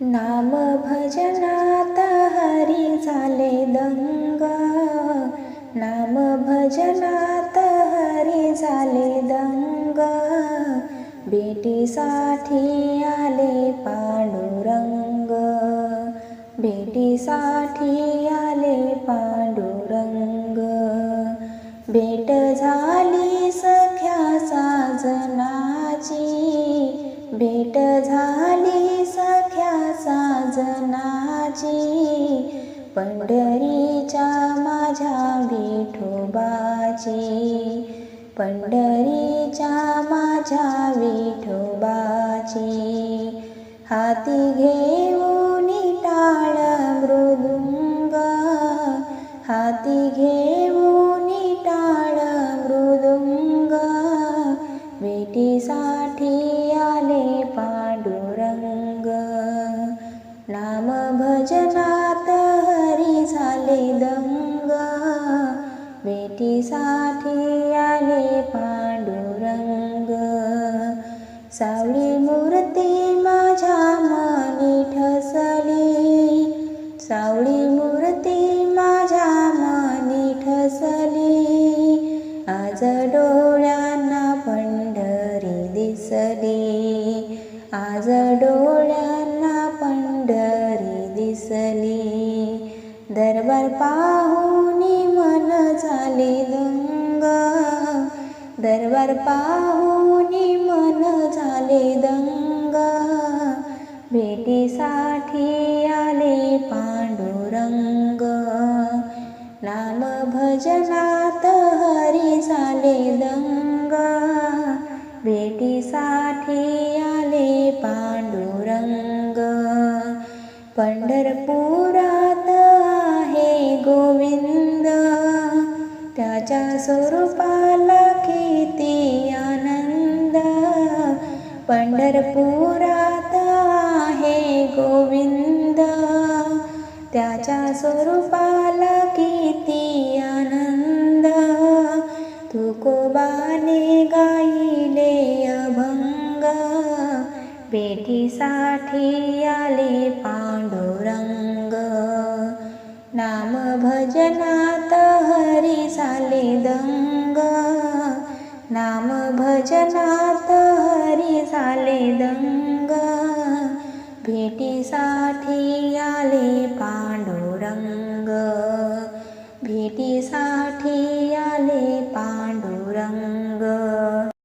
नाम भजनात हरी झाले दंग. नाम भजनात हरी झाले दंग. भेटीसाठी आले पांडुरंग. भेटीसाठी आले पांडुरंग. भेट झाली सख्या साजनाची. भेट झाली सख्या पंढरीच्या माझ्या विठोबाची पंढरीच्या माझ्या विठोबाची. हाती घेऊन टाळ मृदुंग हाती घेऊन टाळ मृदुंग. भेटीसाठी आले पांडुरंग नाम भजना भेटीसाठी आले पांडुरंग. सावळी मूर्ती माझ्या मनी ठसली. सावळी मूर्ती माझ्या मनी ठसली. आज डोळ्यांना पंढरी दिसली. आज डोळ्यांना पंढरी दिसली. दरबार पाहू झाले दंग दरबार पाहून मन झाले दंग. भेटीसाठी आले पांडुरंग. नाम भजनात हरी झाले दंग. भेटीसाठी आले पांडुरंग. पंढरपुरात आहे गोविंद. त्याच्या स्वरूपाला किती आनंद. पंढरपुरात आहे गोविंद. त्याच्या स्वरूपाला किती आनंद. तुकोबाने गाईले अभंग. भेटीसाठी आले पांडुरंग. नाम भजनात नाम भजनात दङ्ग झाले दंग। भेटीसाठी आले पांडुरंग। सा